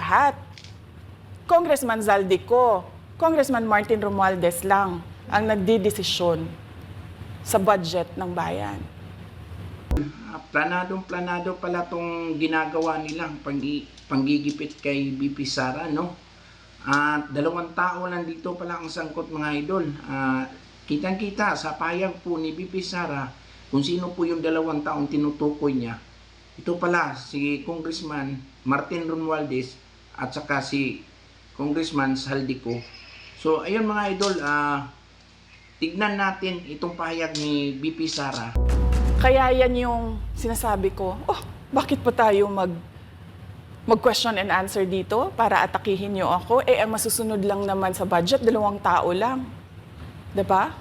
lahat. Congressman Zaldico, Congressman Martin Romualdez lang ang nagdidesisyon sa budget ng bayan. Ah, Planadong planado pala tong ginagawa nilang panggi, panggigipit kay BP Sara, no? At dalawang tao lang dito pala ang sangkot mga idol. Ah, kitang-kita sa payag po ni BP Sara kung sino po yung dalawang taong tinutukoy niya. Ito pala si Congressman Martin Romualdez at saka si Congressman Saldico. So ayun mga idol, ah tignan natin itong pahayag ni BP Sara. Kaya yan yung sinasabi ko, oh, bakit pa tayo mag mag-question and answer dito para atakihin niyo ako? Eh, ang masusunod lang naman sa budget, dalawang tao lang. ba?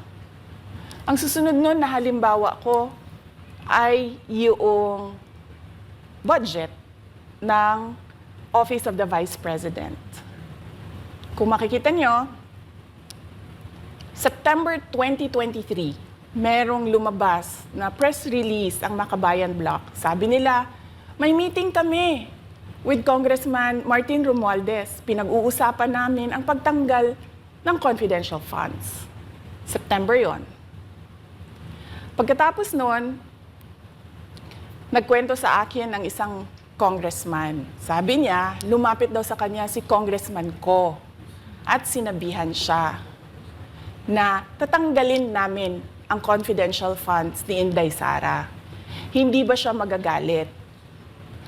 Ang susunod nun na halimbawa ko ay yung budget ng Office of the Vice President. Kung makikita nyo, September 2023, merong lumabas na press release ang Makabayan Block. Sabi nila, may meeting kami with Congressman Martin Romualdez. Pinag-uusapan namin ang pagtanggal ng confidential funds. September yon. Pagkatapos noon, nagkwento sa akin ang isang congressman. Sabi niya, lumapit daw sa kanya si congressman ko at sinabihan siya na tatanggalin namin ang confidential funds ni Inday Sara. Hindi ba siya magagalit?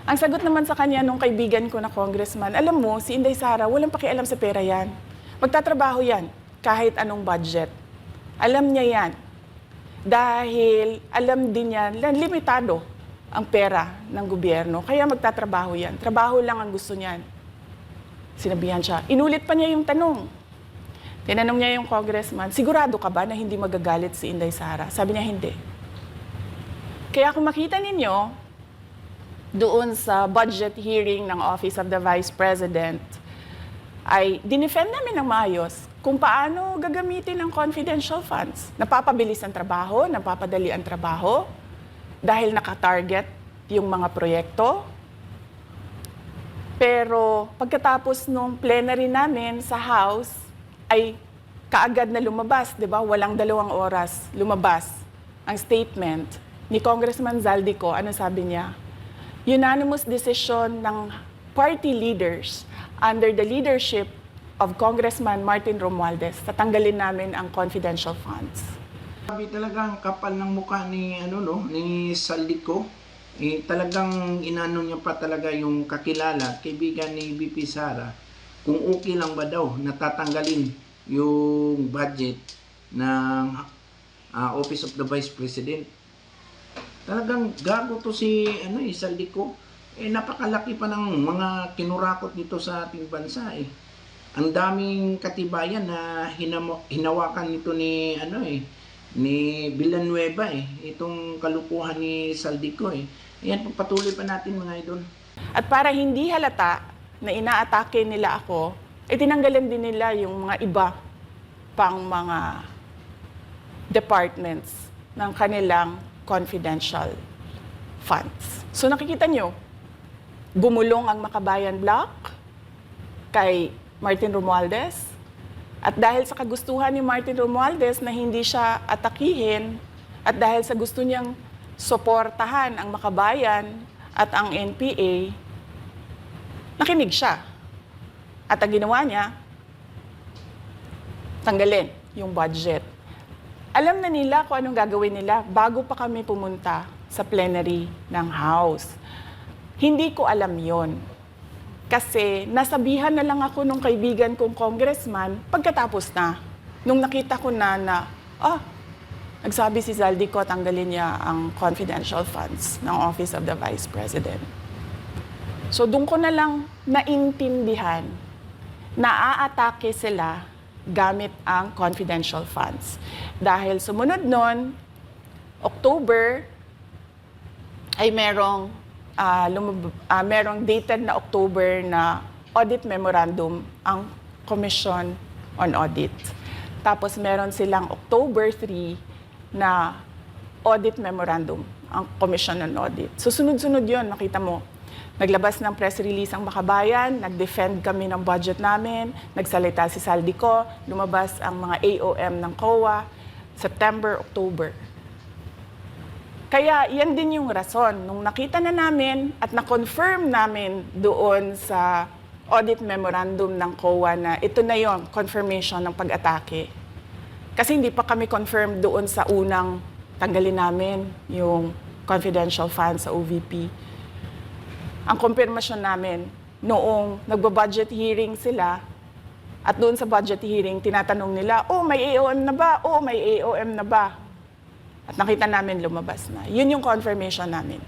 Ang sagot naman sa kanya nung kaibigan ko na congressman, alam mo, si Inday Sara, walang pakialam sa pera yan. Magtatrabaho yan, kahit anong budget. Alam niya yan. Dahil alam din na limitado ang pera ng gobyerno. Kaya magtatrabaho yan. Trabaho lang ang gusto niyan. Sinabihan siya. Inulit pa niya yung tanong. Tinanong niya yung congressman, sigurado ka ba na hindi magagalit si Inday Sara? Sabi niya, hindi. Kaya kung makita ninyo, doon sa budget hearing ng Office of the Vice President, ay dinefend namin ng maayos kung paano gagamitin ang confidential funds. Napapabilis ang trabaho, napapadali ang trabaho, dahil nakatarget yung mga proyekto. Pero pagkatapos nung plenary namin sa House, ay kaagad na lumabas, di ba? Walang dalawang oras lumabas ang statement ni Congressman Zaldico. Ano sabi niya? Unanimous decision ng party leaders under the leadership of Congressman Martin Romualdez, tatanggalin namin ang confidential funds. Sabi talagang kapal ng mukha ni ano no, ni Saldico. Eh, talagang inano niya pa talaga yung kakilala, kaibigan ni BP Sara, kung okay lang ba daw natatanggalin yung budget ng ah, Office of the Vice President. Talagang gago to si ano eh, Saldico. Eh napakalaki pa ng mga kinurakot nito sa ating bansa eh. Ang daming katibayan na hinamo, hinawakan nito ni ano eh ni Villanueva eh itong kalukuhan ni Saldico eh. Ayan pagpatuloy pa natin mga idol. At para hindi halata na inaatake nila ako, eh tinanggalan din nila yung mga iba pang mga departments ng kanilang confidential funds. So nakikita nyo, bumulong ang Makabayan Block kay Martin Romualdez. At dahil sa kagustuhan ni Martin Romualdez na hindi siya atakihin at dahil sa gusto niyang suportahan ang Makabayan at ang NPA, nakinig siya. At ang ginawa niya, tanggalin yung budget. Alam na nila kung anong gagawin nila bago pa kami pumunta sa plenary ng House. Hindi ko alam yon. Kasi nasabihan na lang ako nung kaibigan kong congressman pagkatapos na. Nung nakita ko na na, ah, nagsabi si Zaldico tanggalin niya ang confidential funds ng Office of the Vice President. So doon ko na lang naintindihan na aatake sila gamit ang confidential funds. Dahil sumunod nun, October, ay merong, ah, lumab- ah, merong dated na October na audit memorandum ang Commission on Audit. Tapos meron silang October 3 na audit memorandum ang Commission on Audit. So sunod-sunod yon nakita mo. Naglabas ng press release ang Makabayan, nag-defend kami ng budget namin, nagsalita si Saldico, lumabas ang mga AOM ng COA, September, October. Kaya yan din yung rason. Nung nakita na namin at na-confirm namin doon sa audit memorandum ng COA na ito na yon confirmation ng pag-atake. Kasi hindi pa kami confirm doon sa unang tanggalin namin yung confidential funds sa OVP. Ang kumpirmasyon namin, noong nagba-budget hearing sila, at doon sa budget hearing, tinatanong nila, oh, may AOM na ba? Oh, may AOM na ba? At nakita namin lumabas na. Yun yung confirmation namin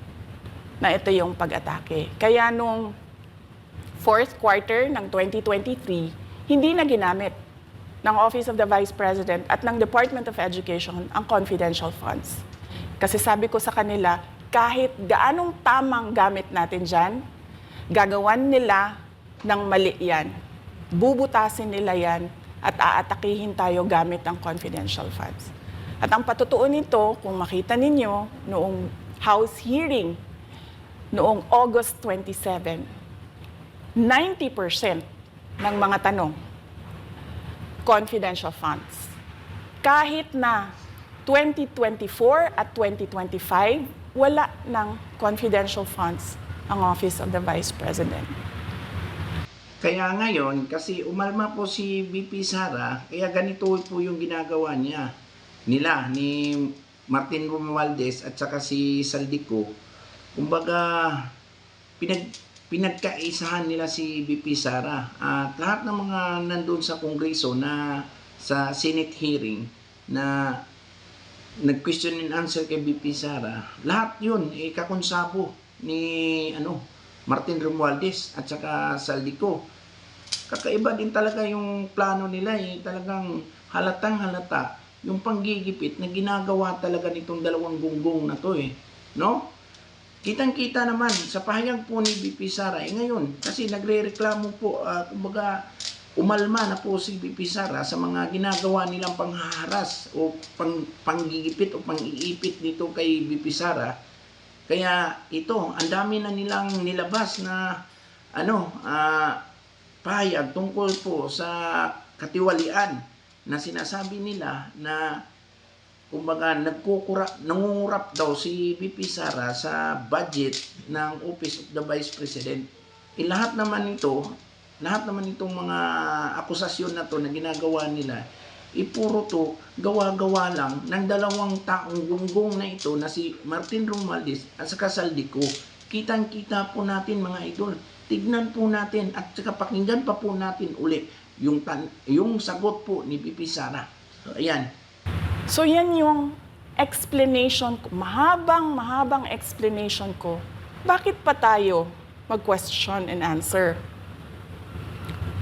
na ito yung pag-atake. Kaya nung fourth quarter ng 2023, hindi na ginamit ng Office of the Vice President at ng Department of Education ang confidential funds. Kasi sabi ko sa kanila, kahit gaanong tamang gamit natin dyan, gagawan nila ng mali yan. Bubutasin nila yan at aatakihin tayo gamit ang confidential funds. At ang patutuo nito, kung makita ninyo, noong House hearing, noong August 27, 90% ng mga tanong, confidential funds. Kahit na 2024 at 2025, wala ng confidential funds ang Office of the Vice President. Kaya ngayon, kasi umalma po si BP Sara, kaya ganito po yung ginagawa niya. Nila, ni Martin Romualdez at saka si Saldico. Kumbaga, pinag, pinagkaisahan nila si BP Sara. At lahat ng mga nandun sa Kongreso na sa Senate hearing na nag-question and answer kay BP Sara, lahat yun, eh, kakonsabo ni ano, Martin Romualdez at saka Saldico. Kakaiba din talaga yung plano nila eh. Talagang halatang halata yung panggigipit na ginagawa talaga nitong dalawang gunggong na to eh. No? Kitang-kita naman sa pahayag po ni BP Sara eh ngayon kasi nagre-reklamo po ah, kumbaga umalma na po si BP Sara sa mga ginagawa nilang panghaharas o pang, panggigipit o pang-iipit dito kay BP Sara. Kaya ito, ang dami na nilang nilabas na ano, ah, pahayag tungkol po sa katiwalian na sinasabi nila na kumbaga nagkukura, nangungurap daw si BP Sara sa budget ng Office of the Vice President. Eh, lahat naman ito, lahat naman itong mga akusasyon na to na ginagawa nila, ipuro to gawa-gawa lang ng dalawang taong gunggong na ito na si Martin Romualdez at saka Saldico. Kitang-kita po natin mga idol. Tignan po natin at saka pakinggan pa po natin uli yung, tan- yung sagot po ni BP Sara. So, ayan. So yan yung explanation ko, mahabang mahabang explanation ko. Bakit pa tayo mag-question and answer?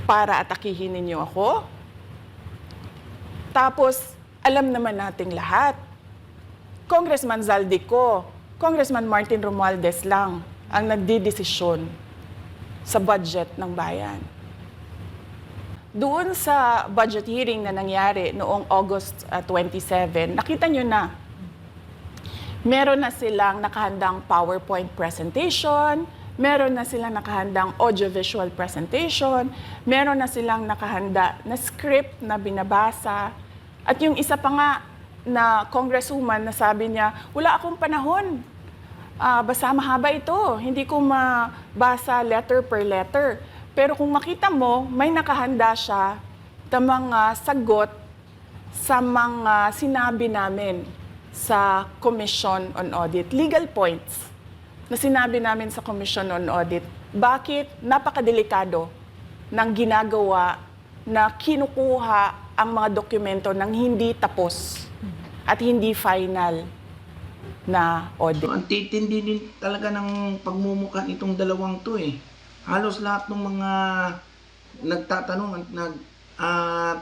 Para atakihin ninyo ako? Tapos, alam naman nating lahat. Congressman Zaldico, Congressman Martin Romualdez lang ang nagdidesisyon sa budget ng bayan. Doon sa budget hearing na nangyari noong August uh, 27, nakita nyo na, meron na silang nakahandang PowerPoint presentation, meron na silang nakahandang audiovisual presentation, meron na silang nakahanda na script na binabasa, at yung isa pa nga na congresswoman na sabi niya, wala akong panahon. Ah, basta mahaba ito. Hindi ko mabasa letter per letter. Pero kung makita mo, may nakahanda siya na mga sagot sa mga sinabi namin sa Commission on Audit. Legal points na sinabi namin sa Commission on Audit. Bakit napakadelikado ng ginagawa na kinukuha ang mga dokumento ng hindi tapos at hindi final na audit. Ang titindi din talaga ng pagmumukha nitong dalawang to eh. Halos lahat ng mga nagtatanong at nag at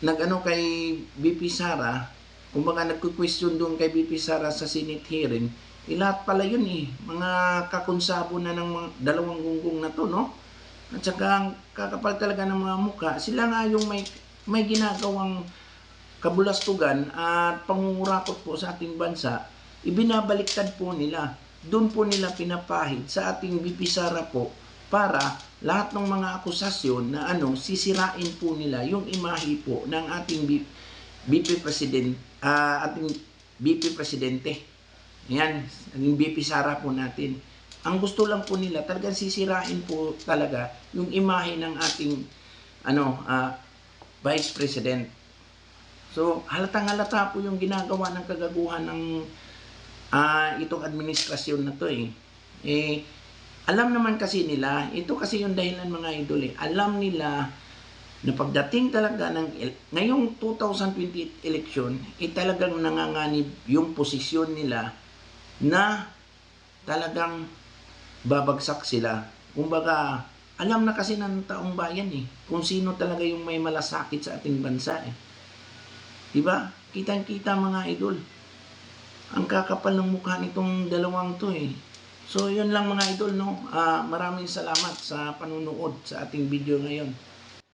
nagano kay BP Sara, kumbaga nagko-question doon kay BP Sara sa Senate hearing, eh, lahat pala yun eh, mga kakonsabo na ng mga dalawang gunggong na to, no? At saka ang kakapal talaga ng mga muka, sila nga yung may may ginagawang kabulastugan at pangungurakot po sa ating bansa, ibinabaliktad po nila. doon po nila pinapahid sa ating BP Sara po para lahat ng mga akusasyon na ano sisirain po nila yung imahe po ng ating B- BP President ah, ating BP Presidente. Yan, yung BP Sara po natin. Ang gusto lang po nila talagang sisirain po talaga yung imahe ng ating ano ah, Vice President. So, halatang halata po yung ginagawa ng kagaguhan ng ah itong administrasyon na to eh. Eh, alam naman kasi nila, ito kasi yung dahilan mga idol eh. Alam nila na pagdating talaga ng ngayong 2028 election, eh talagang nanganganib yung posisyon nila na talagang babagsak sila. Kumbaga, alam na kasi ng taong bayan eh, kung sino talaga yung may malasakit sa ating bansa eh. Diba? Kitang-kita mga idol. Ang kakapal ng mukha nitong dalawang to eh. So, yun lang mga idol, no? Ah, maraming salamat sa panunood sa ating video ngayon.